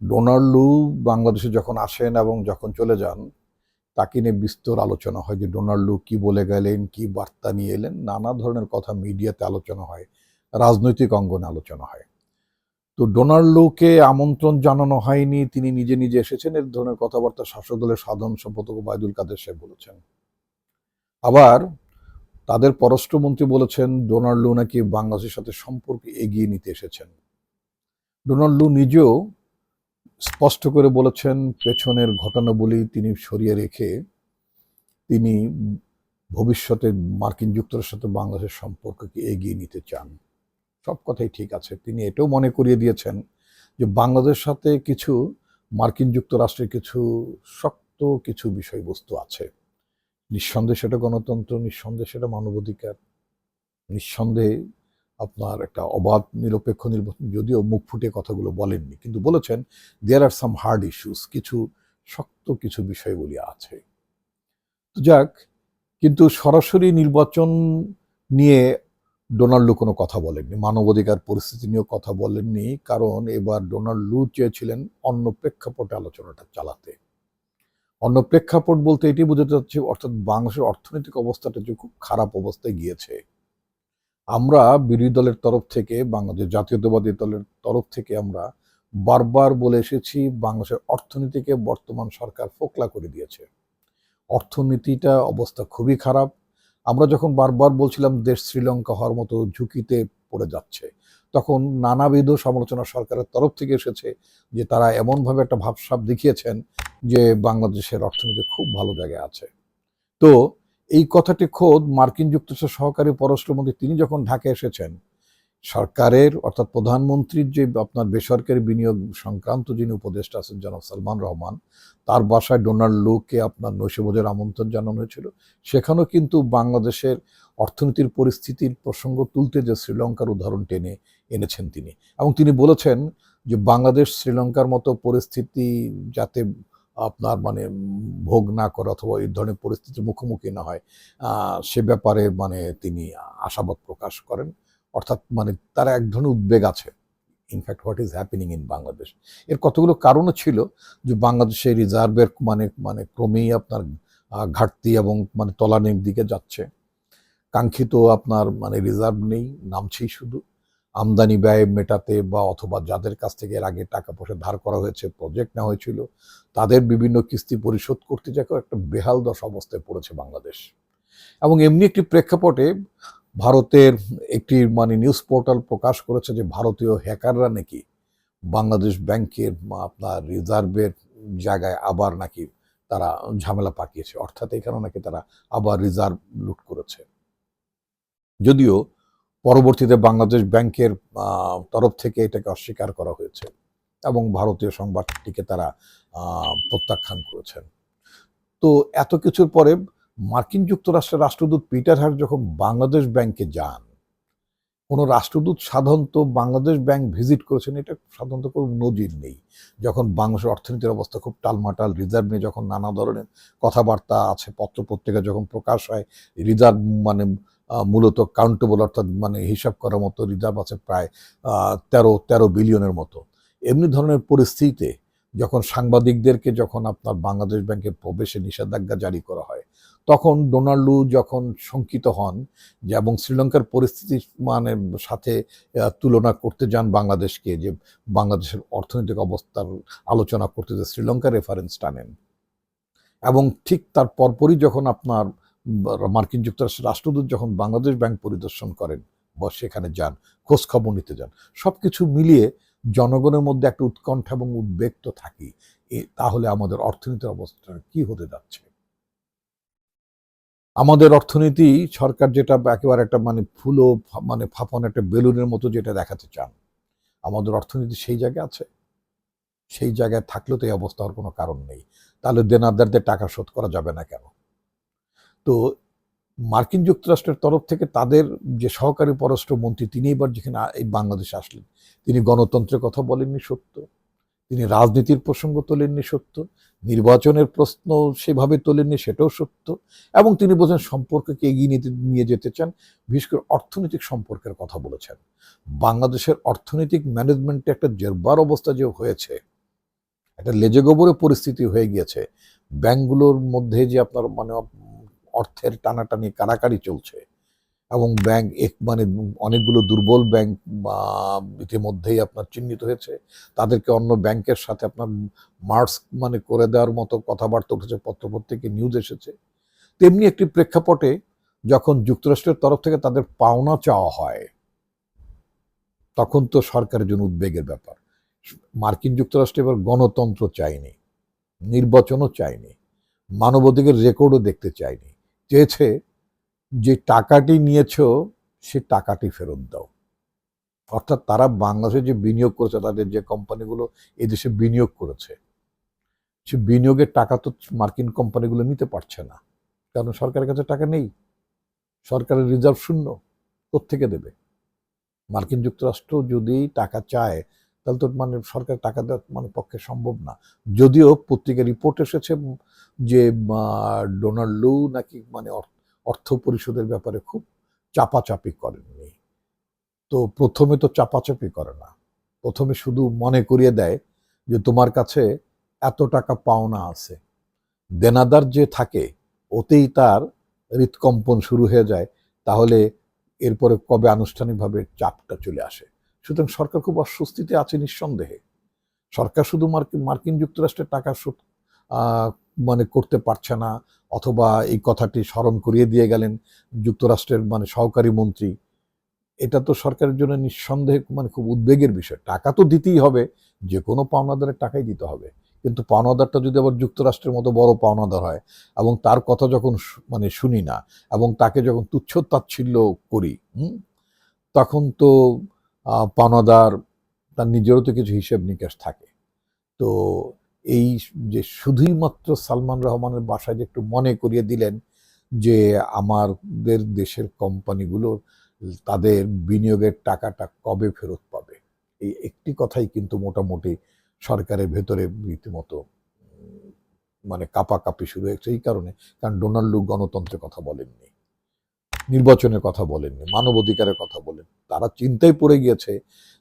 Donald বাংলাদেশে যখন আসেন এবং যখন চলে যান, তাকে নিয়ে বিস্তর আলোচনা হয় যে ডোনাল্ডু কি বলে গেলেন, কি বার্তা নিয়ে এলেন। নানা ধরনের কথা মিডিয়াতে আলোচনা হয়, রাজনৈতিক অঙ্গনে আলোচনা হয়। তো ডোনাল্ড লুকে আমন্ত্রণ জানানো হয়নি, তিনি নিজে নিজে এসেছেন। এর ধরনের কথাবার্তা শাসক দলের সাধারণ সম্পাদক ওবায়দুল কাদের সাহেব বলেছেন। আবার তাদের পররাষ্ট্রমন্ত্রী বলেছেন ডোনাল্ড নাকি বাংলাদেশের সাথে সম্পর্ক এগিয়ে নিতে এসেছেন। ডোনাল্ড নিজেও স্পষ্ট করে বলেছেন, পেছনের ঘটনাবলী তিনি সরিয়ে রেখে তিনি ভবিষ্যতে মার্কিন যুক্তরাষ্ট্রের সাথে বাংলাদেশের সম্পর্ককে এগিয়ে নিতে চান। সব কথাই ঠিক আছে। তিনি এটাও মনে করিয়ে দিয়েছেন যে বাংলাদেশের সাথে কিছু মার্কিন যুক্তরাষ্ট্রের কিছু শক্ত কিছু বিষয়বস্তু আছে। নিঃসন্দেহে সেটা গণতন্ত্র, নিঃসন্দেহে সেটা মানবাধিকার, নিঃসন্দেহে আপনার একটা অবাধ, নিরপেক্ষ নির্বাচন যদিও মুখ ফুটে কথাগুলো বলেননি, কিন্তু বলেছেন দেয়ার আর সাম হার্ড ইস্যুস কিছু শক্ত কিছু বিষয়গুলি আছে। তো যাক, কিন্তু সরাসরি নির্বাচন নিয়ে ডোনাল্ড কোনো কথা বলেননি, মানবাধিকার পরিস্থিতি নিয়েও কথা বলেননি, কারণ এবার ডোনাল্ড চেয়েছিলেন অন্য প্রেক্ষাপটে আলোচনাটা চালাতে। অন্য প্রেক্ষাপট বলতে এটি বোঝাতে চাচ্ছি, অর্থাৎ বাংলাদেশের অর্থনৈতিক অবস্থাটা যে খুব খারাপ অবস্থায় গিয়েছে আমরা বিরোধী দলের তরফ থেকে বাংলাদেশ জাতীয়তাবাদী দলের তরফ থেকে আমরা বারবার বলে এসেছি, বাংলাদেশের অর্থনীতিকে বর্তমান সরকার ফোকলা করে দিয়েছে। অর্থনীতিটা অবস্থা খুবই খারাপ। আমরা যখন বারবার বলছিলাম দেশ শ্রীলঙ্কা হওয়ার মতো ঝুঁকিতে পড়ে যাচ্ছে, তখন নানাবিধ সমালোচনা সরকারের তরফ থেকে এসেছে যে তারা এমনভাবে একটা ভাবসাব দেখিয়েছেন যে বাংলাদেশের অর্থনীতি খুব ভালো জায়গায় আছে। তো এই কথাটি খোদ মার্কিন যুক্তরাষ্ট্রের সহকারী পররাষ্ট্রমন্ত্রী, তিনি যখন ঢাকা এসেছেন, সরকারের অর্থাৎ প্রধানমন্ত্রীর যে আপনার বেসরকারি বিনিয়োগ সংক্রান্ত যিনি উপদেষ্টা আছেন জনাব সালমান রহমান, তার বাসায় ডোনাল্ড লুকে আপনার নৈশভোজের আমন্ত্রণ জানানো হয়েছিল। সেখানেও কিন্তু বাংলাদেশের অর্থনীতির পরিস্থিতির প্রসঙ্গ তুলতে যে শ্রীলঙ্কার উদাহরণ টেনে এনেছেন তিনি। এবং তিনি বলেছেন যে বাংলাদেশ শ্রীলঙ্কার মতো পরিস্থিতি যাতে আপনার মানে ভোগ না করে অথবা এই ধরনের পরিস্থিতির মুখোমুখি না হয় সে ব্যাপারে মানে তিনি আশাবাদ প্রকাশ করেন। অর্থাৎ মানে তার এক ধরনের উদ্বেগ আছে। In fact what is happening in Bangladesh এর কতগুলো কারণও ছিল যে বাংলাদেশের রিজার্ভের মানে মানে ক্রমেই আপনার ঘাটতি এবং মানে তলানির দিকে যাচ্ছে। কাঙ্ক্ষিত আপনার মানে রিজার্ভ নেই, নামছেই শুধু। আমদানি ব্যয় মেটাতে বা অথবা যাদের কাছ থেকে এর আগে টাকা পয়সা ধার করা হয়েছে প্রজেক্ট নেওয়া হয়েছিল, তাদের বিভিন্ন কিস্তি পরিশোধ করতে যাকে একটা বেহাল দশ অবস্থায় পড়েছে বাংলাদেশ। এবং এমনি একটি প্রেক্ষাপটে ভারতের একটি মানে নিউজ পোর্টাল প্রকাশ করেছে যে ভারতীয় হ্যাকাররা নাকি বাংলাদেশ ব্যাংকের আপনার রিজার্ভের জায়গায় আবার নাকি তারা ঝামেলা পাকিয়েছে। অর্থাৎ এখানে নাকি তারা আবার রিজার্ভ লুট করেছে। যদিও পরবর্তীতে বাংলাদেশ ব্যাংকের তরফ থেকে এটাকে অস্বীকার করা হয়েছে এবং ভারতীয় সংবাদটিকে তারা প্রত্যাখ্যান করেছেন। তো এত কিছুর পরে মার্কিন যুক্তরাষ্ট্রের রাষ্ট্রদূত পিটার হার যখন বাংলাদেশ ব্যাংকে যান, কোনো রাষ্ট্রদূত সাধারণত বাংলাদেশ ব্যাংক ভিজিট করেছেন, এটা সাধারণত কোনো নজির নেই। যখন বাংলাদেশের অর্থনীতির অবস্থা খুব টালমাটাল, রিজার্ভ নিয়ে যখন নানা ধরনের কথাবার্তা আছে, পত্র পত্রিকা যখন প্রকাশ হয়, রিজার্ভ মানে মূলত কাউন্টেবল অর্থাৎ মানে হিসাব করার মতো রিজার্ভ আছে প্রায় তেরো তেরো বিলিয়নের মতো। এমনি ধরনের পরিস্থিতিতে যখন সাংবাদিকদেরকে যখন আপনার বাংলাদেশ ব্যাংকে প্রবেশে নিষেধাজ্ঞা জারি করা হয়, তখন ডোনাল্ডু যখন শঙ্কিত হন যে এবং শ্রীলঙ্কার পরিস্থিতির মানে সাথে তুলনা করতে যান বাংলাদেশকে যে বাংলাদেশের অর্থনৈতিক অবস্থার আলোচনা করতে যে শ্রীলঙ্কার রেফারেন্স টানেন। এবং ঠিক তার পরপরই যখন আপনার মার্কিন যুক্তরাষ্ট্রের রাষ্ট্রদূত যখন বাংলাদেশ ব্যাংক পরিদর্শন করেন বা সেখানে যান, খোঁজ খবর নিতে যান সব কিছু মিলিয়ে জনগণের মধ্যে একটা উৎকণ্ঠা এবং উদ্বেগ তো থাকি তাহলে আমাদের অর্থনীতির অবস্থা কি হতে যাচ্ছে? আমাদের অর্থনীতি, সরকার যেটা একেবারে একটা মানে ফুলো মানে ফাঁপানো একটা বেলুনের মতো যেটা দেখাতে চান, আমাদের অর্থনীতি সেই জায়গায় আছে? সেই জায়গায় থাকলেও তো এই অবস্থা হওয়ার কোনো কারণ নেই। তাহলে দেনাদারদের টাকা শোধ করা যাবে না কেন? তো মার্কিন যুক্তরাষ্ট্রের তরফ থেকে তাদের যে সহকারী পররাষ্ট্রমন্ত্রী, তিনি এবার যেখানে এই বাংলাদেশে আসলেন। তিনি গণতন্ত্রের কথা বলেননি সত্য। তিনি রাজনীতির প্রসঙ্গ তোলেননি সত্য। নির্বাচনের প্রশ্ন সেভাবে তোলেননি সেটাও সত্য। এবং তিনি বলছেন সম্পর্ককে এগিয়ে নিতে, নিয়ে যেতে চান, বিশেষ করে অর্থনৈতিক সম্পর্কের কথা বলেছেন। বাংলাদেশের অর্থনৈতিক ম্যানেজমেন্টে একটা জেরবার অবস্থা যে হয়েছে, একটা লেজে গোবরে পরিস্থিতি হয়ে গিয়েছে। ব্যাংকগুলোর মধ্যে যে আপনার মানে অর্থের টানাটানি কারাকারি চলছে। এবং ব্যাংক এক মানে অনেকগুলো দুর্বল ব্যাংক ইতিমধ্যেই আপনার চিহ্নিত হয়েছে। তাদেরকে অন্য ব্যাংকের সাথে আপনার মার্স মানে করে দেওয়ার মতো কথাবার্তা উঠেছে, পত্রপত্রিকে, নিউজ এসেছে। তেমনি একটি প্রেক্ষাপটে যখন যুক্তরাষ্ট্রের তরফ থেকে তাদের পাওনা চাওয়া হয়, তখন তো সরকারের জন্য উদ্বেগের ব্যাপার। মার্কিন যুক্তরাষ্ট্র এবার গণতন্ত্র চায়নি, নির্বাচনও চায়নি, মানবাধিকার রেকর্ডও দেখতে চায়নি। চেয়েছে যে টাকাটি নিয়েছ, সে টাকাটি ফেরত দাও। অর্থাৎ তারা বাংলাদেশে যে বিনিয়োগ করেছে, তাদের যে কোম্পানিগুলো এদেশে বিনিয়োগ করেছে, সে বিনিয়োগের টাকা তো মার্কিন কোম্পানিগুলো নিতে পারছে না। কারণ সরকারের কাছে টাকা নেই। সরকারের রিজার্ভ শূন্য কোত্থেকে দেবে? মার্কিন যুক্তরাষ্ট্র যদি টাকা চায় তাহলে তো মানে সরকার টাকা দেওয়ার মানে পক্ষে সম্ভব না। যদিও পত্রিকা রিপোর্ট এসেছে যে ডোনাল্ড লু নাকি মানে অর্থ পরিশোধের ব্যাপারে খুব চাপাচাপি করেননি। তো প্রথমে তো চাপাচাপি করে না। প্রথমে শুধু মনে করিয়ে দেয় যে, তোমার কাছে এত টাকা পাওনা আছে। দেনাদার যে থাকে, ওতেই তার হৃৎকম্পন শুরু হয়ে যায়। তাহলে এরপরে কবে আনুষ্ঠানিকভাবে চাপটা চলে আসে? সুতরাং সরকার খুব অস্বস্তিতে আছে নিঃসন্দেহে। সরকার শুধু মার্কিন মার্কিন যুক্তরাষ্ট্রের টাকা শোধ মানে করতে পারছে না, অথবা এই কথাটি স্মরণ করিয়ে দিয়ে গেলেন যুক্তরাষ্ট্রের মানে সহকারী মন্ত্রী। এটা তো সরকারের জন্য নিঃসন্দেহে মানে খুব উদ্বেগের বিষয়। টাকা তো দিতেই হবে যে কোনো পাওনাদারের টাকাই দিতে হবে। কিন্তু পাওনাদারটা যদি আবার যুক্তরাষ্ট্রের মতো বড় পাওনাদার হয় এবং তার কথা যখন মানে শুনি না এবং তাকে যখন তুচ্ছ তাচ্ছিল্য করি তখন তো পাওনাদার তার নিজেরও তো কিছু হিসেব নিকাশ থাকে। তো এই যে শুধুই মাত্র সালমান রহমানের বাসায় যে একটু মনে করিয়ে দিলেন যে আমাদের দেশের কোম্পানিগুলো তাদের বিনিয়োগের টাকাটা কবে ফেরত পাবে, এই একটি কথাই কিন্তু মোটামুটি সরকারের ভেতরে রীতিমতো মানে কাপাকাপি শুরু হয়েছে এই কারণে, কারণ ডোনাল্ড লু গণতন্ত্রের কথা বলেননি। নির্বাচনের কথা বলেননি মানবাধিকারের কথা বলেন। তারা চিন্তায় পড়ে গিয়েছে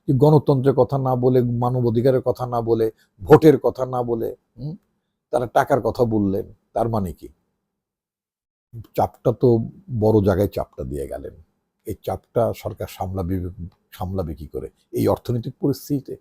যে গণতন্ত্রের কথা না বলে, মানবাধিকারের কথা না বলে, ভোটের কথা না বলে তারা টাকার কথা বললেন, তার মানে কি? চাপটা তো বড় জায়গায় চাপটা দিয়ে গেলেন। এই চাপটা সরকার সামলাবে সামলাবে কি করে? এই অর্থনৈতিক পরিস্থিতিতে।